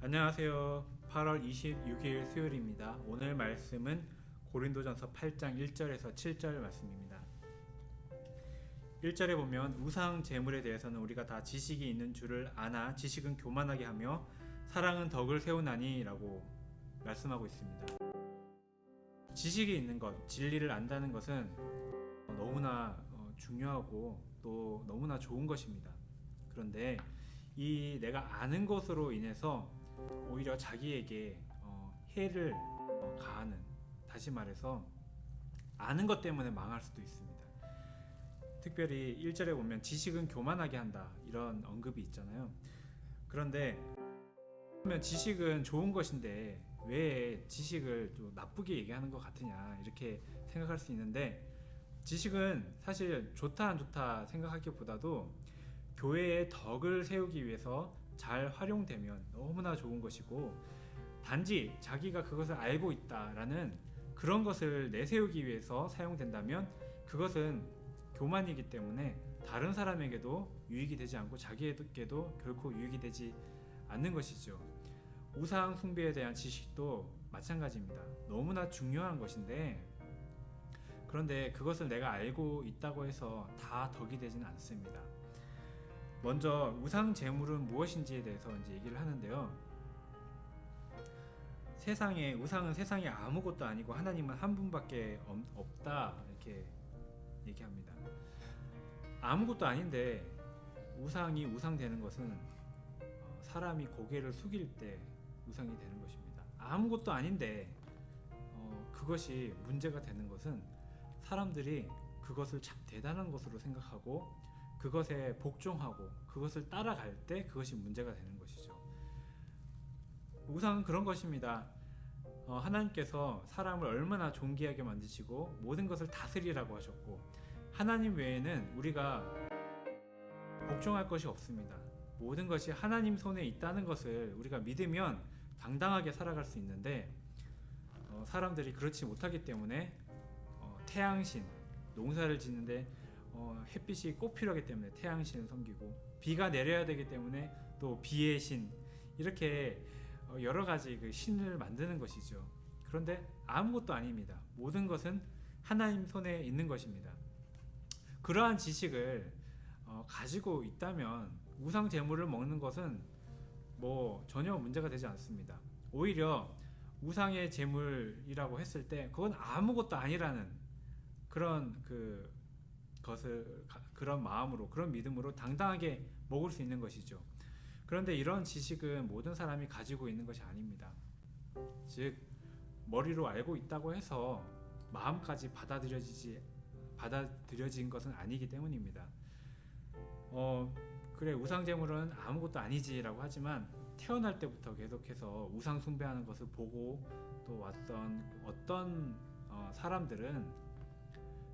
안녕하세요. 8월 26일 수요일입니다. 오늘 말씀은 고린도전서 8장 1절에서 7절 말씀입니다. 1절에 보면 우상 제물에 대해서는 우리가 다 지식이 있는 줄을 아나 지식은 교만하게 하며 사랑은 덕을 세우나니라고 말씀하고 있습니다. 지식이 있는 것, 진리를 안다는 것은 너무나 어, 중요하고 또 너무나 좋은 것입니다. 그런데 이 내가 아는 것으로 인해서 오히려 자기에게 어, 해를 어, 가하는 다시 말해서 아는 것 때문에 망할 수도 있습니다. 특별히 1절에 보면 지식은 교만하게 한다 이런 언급이 있잖아요. 그런데 그러면 지식은 좋은 것인데 왜 지식을 좀 나쁘게 얘기하는 것 같으냐 이렇게 생각할 수 있는데 지식은 사실 좋다 안 좋다 생각하기보다도 교회의 덕을 세우기 위해서 잘 활용되면 너무나 좋은 것이고 단지 자기가 그것을 알고 있다라는 그런 것을 내세우기 위해서 사용된다면 그것은 교만이기 때문에 다른 사람에게도 유익이 되지 않고 자기에게도 결코 유익이 되지 않는 것이죠. 우상 숭배에 대한 지식도 마찬가지입니다. 너무나 중요한 것인데 그런데 그것을 내가 알고 있다고 해서 다 덕이 되지는 않습니다. 먼저 우상 제물은 무엇인지에 대해서 이제 얘기를 하는데요. 세상에 우상은 세상에 아무것도 아니고 하나님은 한 분밖에 없다 이렇게 얘기합니다. 아무것도 아닌데 우상이 우상되는 것은 어, 사람이 고개를 숙일 때 우상이 되는 것입니다. 아무것도 아닌데 어, 그것이 문제가 되는 것은 사람들이 그것을 참 대단한 것으로 생각하고 그것에 복종하고 그것을 따라갈 때 그것이 문제가 되는 것이죠. 우상은 그런 것입니다. 어, 하나님께서 사람을 얼마나 존귀하게 만드시고 모든 것을 다스리라고 하셨고 하나님 외에는 우리가 복종할 것이 없습니다. 모든 것이 하나님 손에 있다는 것을 우리가 믿으면 당당하게 살아갈 수 있는데 어, 사람들이 그렇지 못하기 때문에 어, 태양신 농사를 짓는데 어, 햇빛이 꼭 필요하기 때문에 태양신을 섬기고 비가 내려야 되기 때문에 또 비의 신 이렇게 어, 여러 가지 그 신을 만드는 것이죠. 그런데 아무것도 아닙니다. 모든 것은 하나님 손에 있는 것입니다. 그러한 지식을 어, 가지고 있다면 우상 제물을 먹는 것은 뭐 전혀 문제가 되지 않습니다. 오히려 우상의 제물이라고 했을 때 그건 아무것도 아니라는 그런 그 것을 그런 마음으로 그런 믿음으로 당당하게 먹을 수 있는 것이죠. 그런데 이런 지식은 모든 사람이 가지고 있는 것이 아닙니다. 즉 머리로 알고 있다고 해서 마음까지 받아들여지지 받아들여진 것은 아니기 때문입니다. 어 그래 우상 제물은 아무것도 아니지라고 하지만 태어날 때부터 계속해서 우상 숭배하는 것을 보고 또 왔던 어떤 어, 사람들은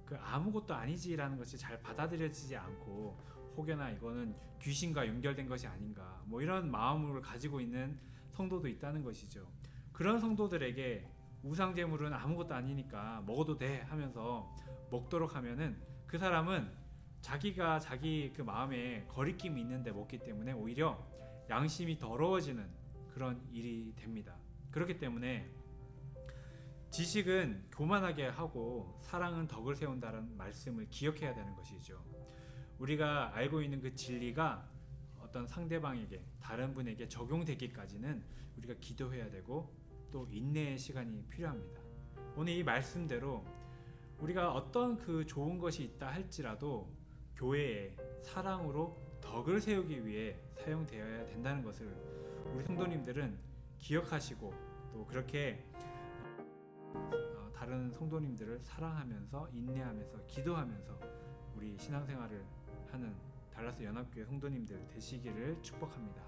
그 아무것도 아니지라는 것이 잘 받아들여지지 않고 혹여나 이거는 귀신과 연결된 것이 아닌가 뭐 이런 마음을 가지고 있는 성도도 있다는 것이죠. 그런 성도들에게 우상 제물은 아무것도 아니니까 먹어도 돼 하면서 먹도록 하면은 그 사람은 자기가 자기 그 마음에 거리낌이 있는데 먹기 때문에 오히려 양심이 더러워지는 그런 일이 됩니다. 그렇기 때문에 지식은 교만하게 하고 사랑은 덕을 세운다는 말씀을 기억해야 되는 것이죠. 우리가 알고 있는 그 진리가 어떤 상대방에게 다른 분에게 적용되기까지는 우리가 기도해야 되고 또 인내의 시간이 필요합니다. 오늘 이 말씀대로 우리가 어떤 그 좋은 것이 있다 할지라도 교회에 사랑으로 덕을 세우기 위해 사용되어야 된다는 것을 우리 성도님들은 기억하시고 또 그렇게 어, 다른 성도님들을 사랑하면서 인내하면서 기도하면서 우리 신앙생활을 하는 달라스 연합교회 성도님들 되시기를 축복합니다.